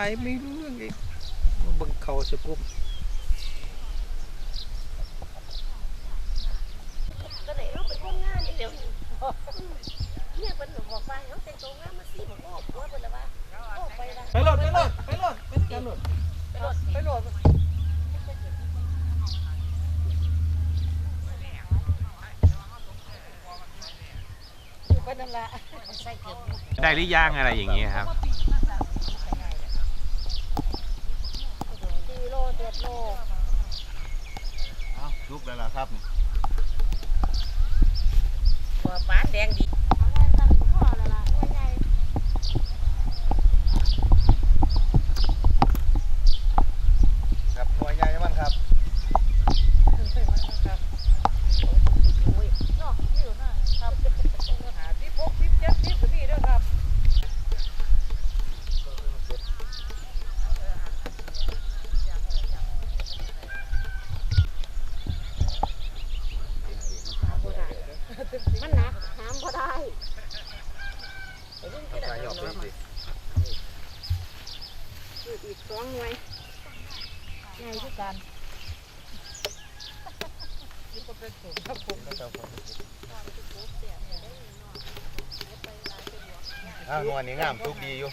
ายไม่รู้เรื่องอีกมาเบังเขาสกุบก็เลยเราเป็นคนงานนี่เดี๋ยวเนี่ยเป็นบอกว่าเขาแต่งตัวงานมาสิบอกว่าว่าเป็นอะไรวะโอ้ไปละไปโหลดไปโหลดไปโหลดไปโหลดไปรถไปโหลดไปนั่นละใส่เกือบได้หรือยังอะไรอย่างเงี้ยครับ สี่โลเจ็ดโล ลุกแล้วล่ะครับหัวป้านแดงดี ครับหน่วยใหญ่มันครับ มันหนักหามพอได้ เอาไปหยอกเลยสิ อีกสองหน่วยใหญ่ที่กัน อ้าว หนวยนี้งามทุกดีอยู่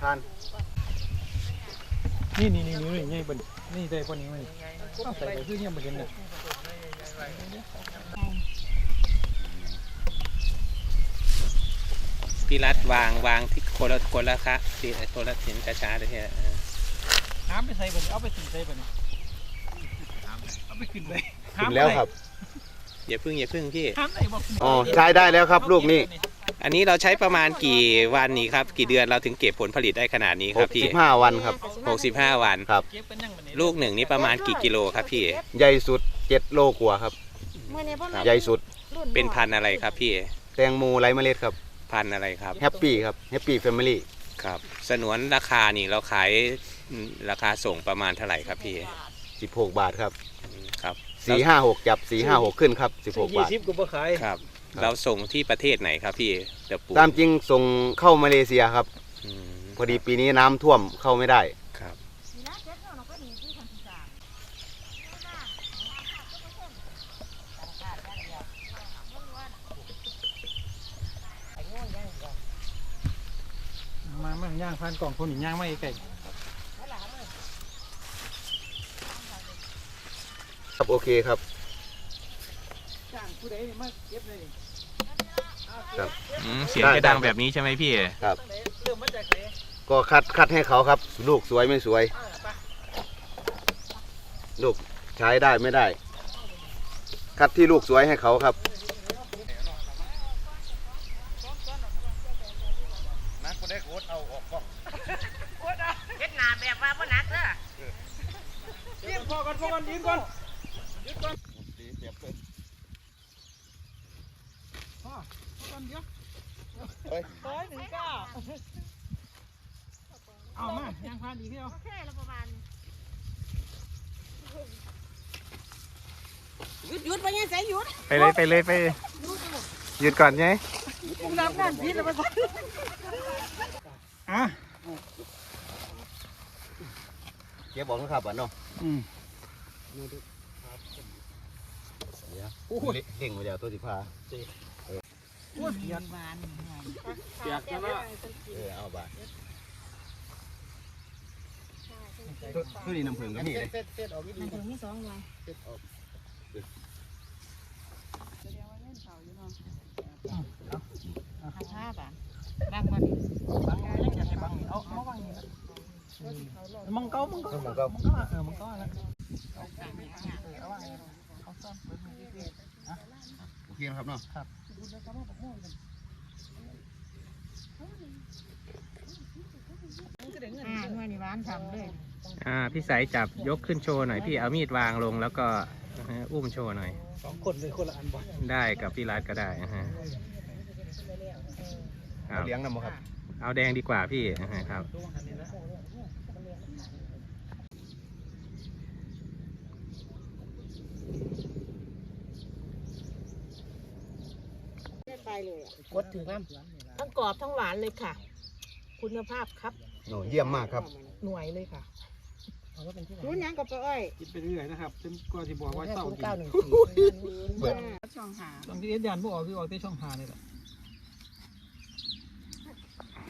ทานนี่นี่นี่นี่นี่บนนี่ได้ปนนี้มันต้องใส่ไปคือยังไม่เห็นเลยพี่รัฐวางวางที่คนละคนละคะที่คนละสินช้าๆเลยเที่น้ำไปใส่บนเอาไปตีใส่บนเอาไปขึ้นไปถึงแล้วครับอย่าพึ่งอย่าพึ่งพี่ อ๋อใช้ได้แล้วครับลูกนี้อันนี้เราใช้ประมาณกี่วันนี้ครับ กี่เดือนเราถึงเก็บผลผลิตได้ขนาดนี้ครับพี่65 วันครับ 65 วัน ครับเก็บเป็นยังบัดนี้ลูกหนึ่งนี่ประมาณกี่กิโลครับพี่ ใหญ่สุด 7 โลกว่าครับเมื่อนี้พ่อแม่ใหญ่สุด เป็นพันธุ์อะไรครับพี่ แตงโมไร้เมล็ดครับ พันธุ์อะไรครับ แฮปปี้ครับ แฮปปี้แฟมิลี่ครับ สนวนราคานี่เราขายอืมราคาส่งประมาณเท่าไหร่ครับพี่ 16 บาทครับอืมครับ 456 จับ 456 ขึ้นครับ 16 บาทยี่สิบก็บ่ขายครับ ครับ เราส่งที่ประเทศไหนครับพี่เดอะปูตามจริงส่งเข้ามาเลเซียครับ อืมพอดีปีนี้น้ำท่วมเข้าไม่ได้ ครับ มามั่งย่างพันกล่องคนหนึ่งย่างไม่ไก่ครับโอเคครับจ้าง ผู้ใดมาเก็บเลยครับ อืมเสียงได้จะดังได้แบบนี้ใช่ไหมพี่ ครับ เริ่มมาจากไหนก็คัดคัดให้เขาครับ ลูกสวยไม่สวยลูกใช้ได้ไม่ได้ คัดที่ลูกสวยให้เขาครับ นักก็ได้โคตรเอาออกกล้องเฮ็ดหน้าแบบว่าบ่หนักเด้อเรียกพ่อกันพ่อกันยืนก่อนพ่อพ่อ กันเดียวเฮ้ยร้อยหนึ่งเก้าเอามาย่างพันอีกเดียวโอเคแล้วประมาณหยุดหยุดไปยังไสหยุดไปเลยไปเลยไปหยุดก่อนไงน้ำงานพิษแล้วมาอะเก็บอกนะครับอะเนาะอืมเดี๋ยวเด้งไปเดี๋ยวตัวสิพาพูด เสียดเสียดแล้วเออเอาบาตัวตัวนี้น้ำผึ้งกันนี่เลยมันถึงมีสองหน่วยห้าบาทบางวันบังยังจะให้บังเอาเอาบังมังเก้ามังเก้ามันก็มังเก้าเออมังเก้าแล้วโอเคครับเนาะครับ อ่าหน่วยนี่หวานทำเลยอ่าพี่สายจับยกขึ้นโชว์หน่อยพี่เอามีดวางลงแล้วก็อุ้มโชว์หน่อยสองคนเลยคนละอันบ่ได้กับพี่รัฐก็ได้นะฮะครัเอาบเลี้ยงนำบ่ครับ เอาแดงดีกว่าพี่นะฮะครับ ไปเลยอะกดถึงน้ำทั้งกรอบทั้งหวานเลยค่ะ คุณภาพครับ โอ้เยี่ยมมากครับ หน่วยเลยค่ะเอาว่าเป็นที่ไหนรู้ยังก็ไปอ้อยกินไปเรื่อยๆนะครับจนกว่าที่บอกว่าเศร้าศูนย์กินเก้าหนึ่งสี่เปิด ช่องหาตอนที่เอ็ดยานพวกออกคือออกที่ช่องหานี่แหละ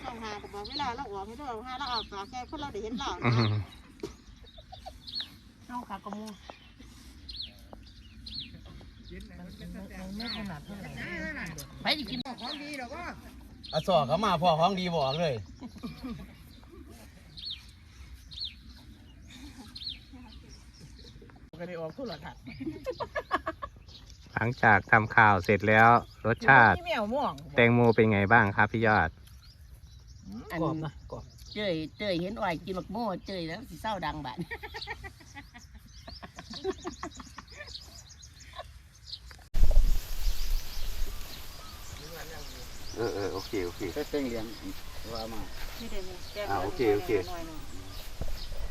ช่องหาแต่บอกเวลาเราออกไม่ได้ห้าเราออกสาแก่เพราะเราได้เห็นเราอื้อหือ เอาขากระมู ไม่ขนาดเท่าไหร่ไปดิกินอสอเขามาพ่อของดีบอกเลยก็ได้ออกทุรทัศน์หลังจากทำข่าวเสร็จแล้วรสชาติที่แมวม่วงแตงโมเป็นไงบ้างครับพี่ยอดอันกรอบนะกรอบเจยเจยเห็นอ้อยกินบักโม่เจยแล้วสิเศร้าดังบัด ออเออโอเคโอเคก็เต้งเลี้ยงว่ามาที่เดิมแก้อ่าโอเคโอเคหน่อยหนึ่ง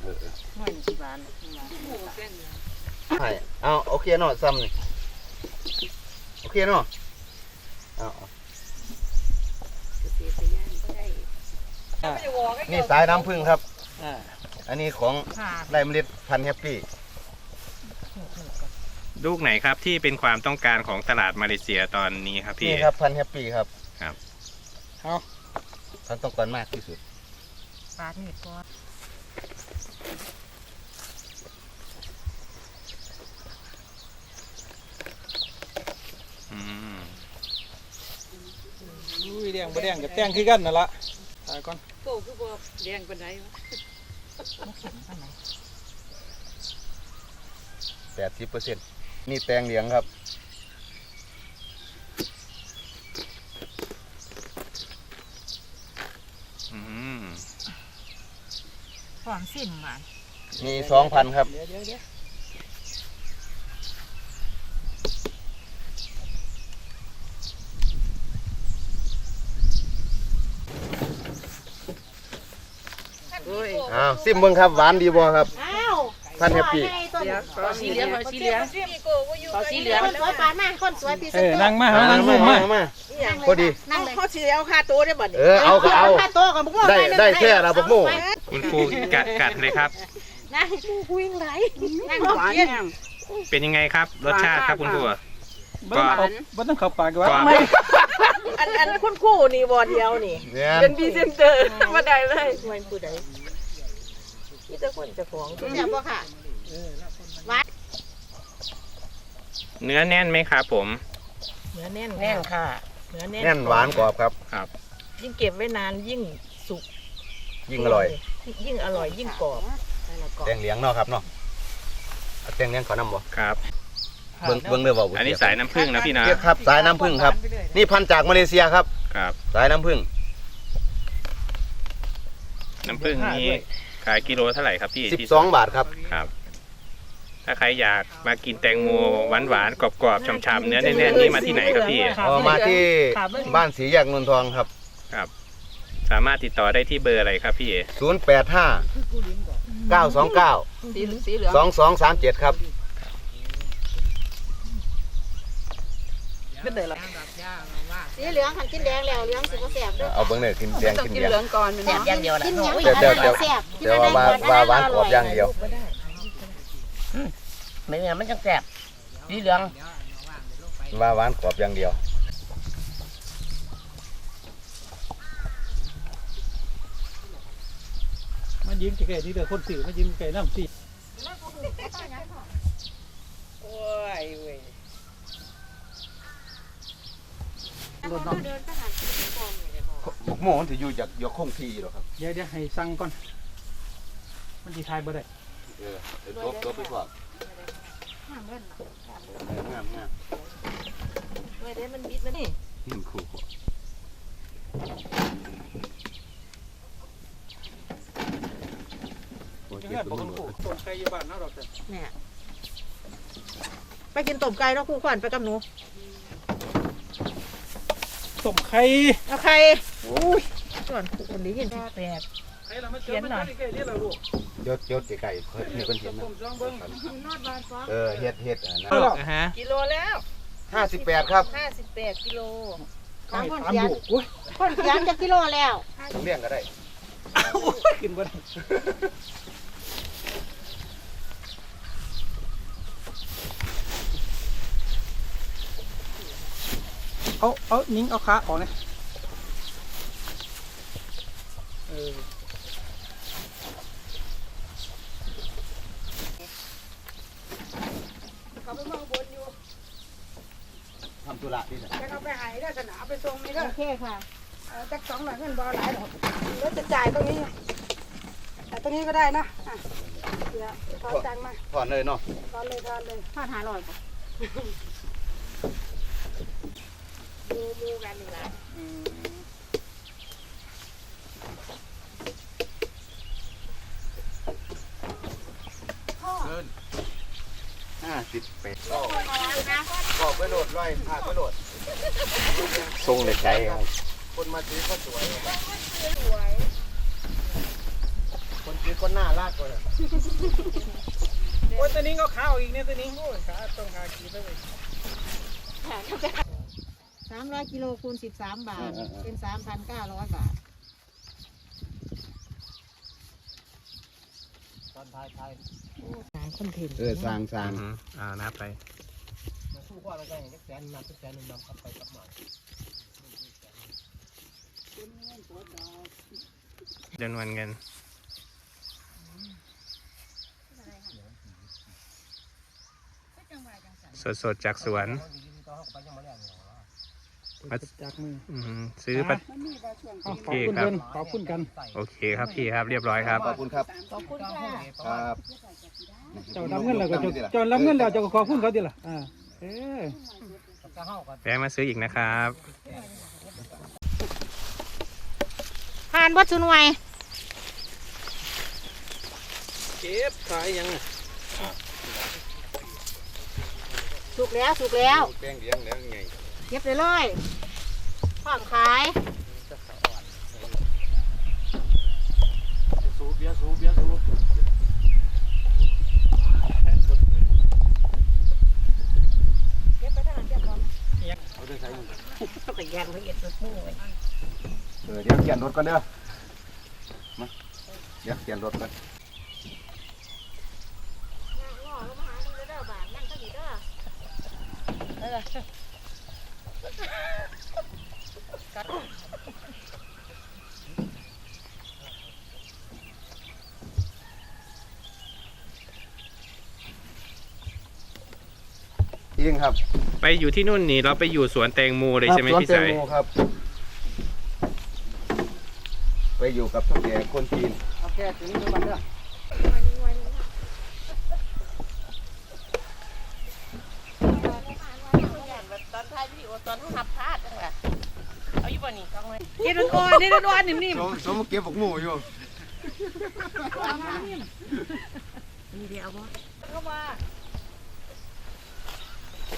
เออเออหน่อยสิบาทใช่เอาโอเคเนาะซ้ำนี่โอเคเนาะเอาเอานี่สายน้ำผึ้งครับอ่าอันนี้ของค่ะได้เมล็ดพันธุ์แฮปปี้ลูกไหนครับที่เป็นความต้องการของตลาดมาเลเซียตอนนี้ครับพี่นี่ครับพันธุ์แฮปปี้ครับ ครับเอาพันธุ์ต้องการมากที่สุดปาดนี่ก็อืมอุ้ยแดงบ่แดงกับแดงคือกันนั่นละตายก่อนโตคือบ่แดงปานใดวะแปดสิบเปอร์เซ็นต์นี่แตงเหลียงครับ อืม ความสิ้นหวานมีสองพันครับเดี๋ยวเดี๋ยวเดี๋ยวอ้าวซิมเบิ้งครับหวานดีบ่ครับ อ้าวพันธุ์แฮปปี้ขอสีเหลืองขอสีเหลืองขอสีเหลืองคนสวยปานมาคนสวยพี่เอสุดอนั่งมาหานั่งมามุมมามามาพอดี นั่งเลยเขาสิเอาค่าตัวได้บ่เออเอาก็เอา ค่าตัวกับพวกได้ได้แค่เราบักโม่ คุณครูกัดกัดเลยครับ นั่งคุยไหลนั่งหวานเป็นยังไงครับ รสชาติครับคุณครู บ่ต้องเข้าบ่ต้องเข้าปากกันกรว่าอบไม่ อันอันคุณคู่นี่บอเดียวนี่ เนี่ยเป็นพรีเซนเตอร์มาได้เลยหน่วยผู้ใดนี่จะคนเจะของแซ่บบ่ค่ะ เนื้อแน่นไหมครับผม เนื้อแน่นแน่นค่ะเนื้อแน่นแน่นหวานกรอบครับ ยิ่งเก็บไว้นานยิ่งสุกยิ่งอร่อย ยิ่งอร่อยยิ่งกรอบนั่นแหละกรอบแตงเหลียงเนาะครับเนาะเอาแตงเหลียงขอนำบ่ครับ เบิ่งเบิ่งเด้อบ่บ่อันนี้สายน้ำผึ้งนะพี่นะเทียบครับ สายน้ำผึ้งครับ นี่พันธุ์จากมาเลเซียครับ ครับ สายน้ำผึ้งน้ำผึ้งนี้ขายกิโลเท่าไหร่ครับพี่ที่12บาทครับครับ ถ้าใครอยากมากินแตงโมหวานหวานๆกรอบๆฉ่ำๆเนื้อแน่นๆนี่มาที่ไหนครับพี่ออกมาที่บ้านสีแยกนนทองครับ ครับ สามารถติดต่อได้ที่เบอร์อะไรครับพี่085 929สีเหลืองสีเหลือง2237ครับ เป็นไงล่ะสีเหลืองคันกินแดงแล้วเหลืองสิบ่แซ่บเด้อเอาเบิ่งเด้อกินแดงกินเหลียงแซ่บอย่างเดียวแหละกินหยังเดี๋ยวเดี๋ยวเดี๋ยวแซ่บกินเดี๋ยวอะไรว่าก่อนว่าหวานกรอบอย่างเดียว ไม่ได้ไม่งั้นมันจังแซ่บสีเหลืองว่าหวานกรอบอย่างเดียว มัน ยิ้มไกลๆที่เด้อคนสื่อมันยิ้มไกลน้ำสิโอ้ยเว้ยเดินไปหากินก่อนหมกโมมันถืออยู่จากยกคงทีหรอครับเดี๋ยวเดี๋ยวให้สั่งก่อน มันสิทายบ่ได้เออเดี๋ยวลบลบไปก่อนห้ามเล่นน่ะงามงามเว้ยเดี๋ยวมันบิดมานี่นี่มันคู่ ยังไงบ่คนกูต้นไก่อยู่บ้านเนาะดอกแต่เนี่ยไปกินต้มไก่แล้วครู่ขวัญไปกับหนูต้มไข่เอาใครอุ้ยส่วนคู่คนนี้ยินที่แปดไข่เรามาเจอมันใกล้ๆนี่ล่ะลูกยศยศไก่ๆเพิ่นมีคนเห็นนะต้มซองเบิ่งนอดบานฟ้าเออเฮ็ดเฮ็ดอะนะเอาล่ะฮะกิโลแล้วห้าสิบแปดครับห้าสิบแปดกิโลไข่ถามลูกโอ้ยคนเขียนจะกิโลแล้วต้องเลี้ยงก็ได้เโอ้ยขึ้นบ่ได้ เอา เอา นิ้ง เอาขาออกนะเออเขาไปมองบนอยู่ทำธุระนี่แหละจะเอาไปหายได้สนามไปส่งนี่ก็โอเคค่ะเออจักสองหน่อยเงินบอหลายหรอกแล้วจะจ่ายตรงนี้ แต่ตรงนี้ก็ได้นะอะเดี๋ยวขอตังค์มาถอนเลยเนาะ ทอนเลยทอนเลย ทอนหาร้อยป่ะ มูมู กันนี่ล่ะห้าสิบแปดบอกไปโหลดร้อยพาไปโหลดทรงเลยใจครับคนมาซื้อก็สวยคนซื้อก็น่ารักเลยโอ้ยตัวนี้ก็ข้าออกอีกเนี่ยตัวนี้โอ้ยขาต้องขาขีดเลยสา มร้อยกิโลคูณสิบสามบาทเป็นสามพันเก้าร้อยบาท ตอนท้ายท้ายสามคนเทนเออสร้างสร้างอืมอ่านับไป มาสู้ว่าเราได้แสนนำแสนหนึ่งนำกลับไปกลับมาจำนวนเงินสดๆจากสวนมา จากมืออืมซื้อปัดขอบโอเคคุณครับกันขอบคุณกัน โอเคครับพี่ครับเรียบร้อยครับ ขอบคุณครับ ขอบคุณค่ะ ครับเจ้ารับเงินแล้วก็เจ้าเจ้ารับเงินแล้วเจ้าก็ขอบคุณเขาดิล่ะอ่าเออ แวะมาซื้ออีกนะครับ ผ่านวัดสุนวยเก็บขายยังไงสุกแล้วสุกแล้ว แป้งเลี้ยงแล้วไง เก็บเลยเลยพร้อมขายสูบเบียร์สูบเบียร์สูบเก็บไปทางนั้นเก็บก่อนเอาด้วยใช้มือก็ยังละเอียดสุดมูเลยเออเดี๋ยวเขียนรถก่อนเด้อมาเดี๋ยวเขียนรถก่อนง้อลงมาหาดูเด้อบาทนั่งเท่านี้เด้อ เองครับไปอยู่ที่นู่นนี่เราไปอยู่สวนแตงโมเลยใช่ไหมครับพี่สวนสาย แตงโมครับ ไปอยู่กับเท่าแก่คนจีนโอเคถึงวันเด้อ ตอนท้าย วิดีโอตอนเขาหับพลาดจังหวะเอาอยู่บ่นี่กล้องเลยเฮ็ดอ่อนๆเฮ็ดอ่อนๆนิ่มสมสมเก็บบักหมูอยู่นี่เดียวบ่ๆเข้ามา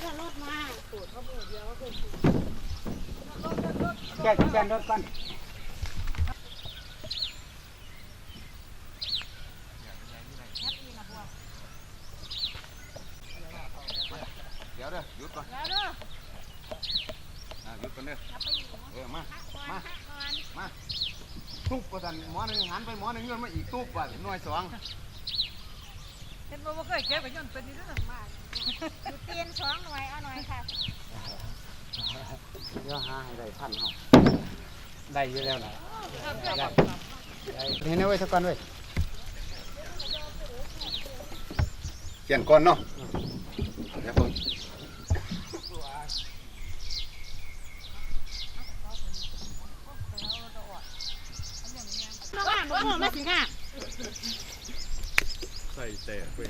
ถ้ารถมาปวดเขาปวดเดียวก็คือแก้แก้รถก่อนเดี๋ยวเด้อหยุดก่อน แล้วเด้ออะหยุดก่อนเด้อเออมามามาตุ๊บกว่าสันหมอหนึ่งหันไปหมอหนึ่งเงินมาอีกตุ๊บว่ะหน่วยสองเห็นบ่ว่าเคยเก็บไปย้อนเป็นนี่เด้อมาเตียนสองหน่วยเอาหน่อยค่ะเดี๋ยวหาให้ได้พันเฮาได้อยู่แล้วนะเห็นเอาไว้สักก่อนเว้ยเขียนก่อนเนาะเดี๋ยวผม น้องอะน้องมาสิค่ะใส่แต่เพื่อน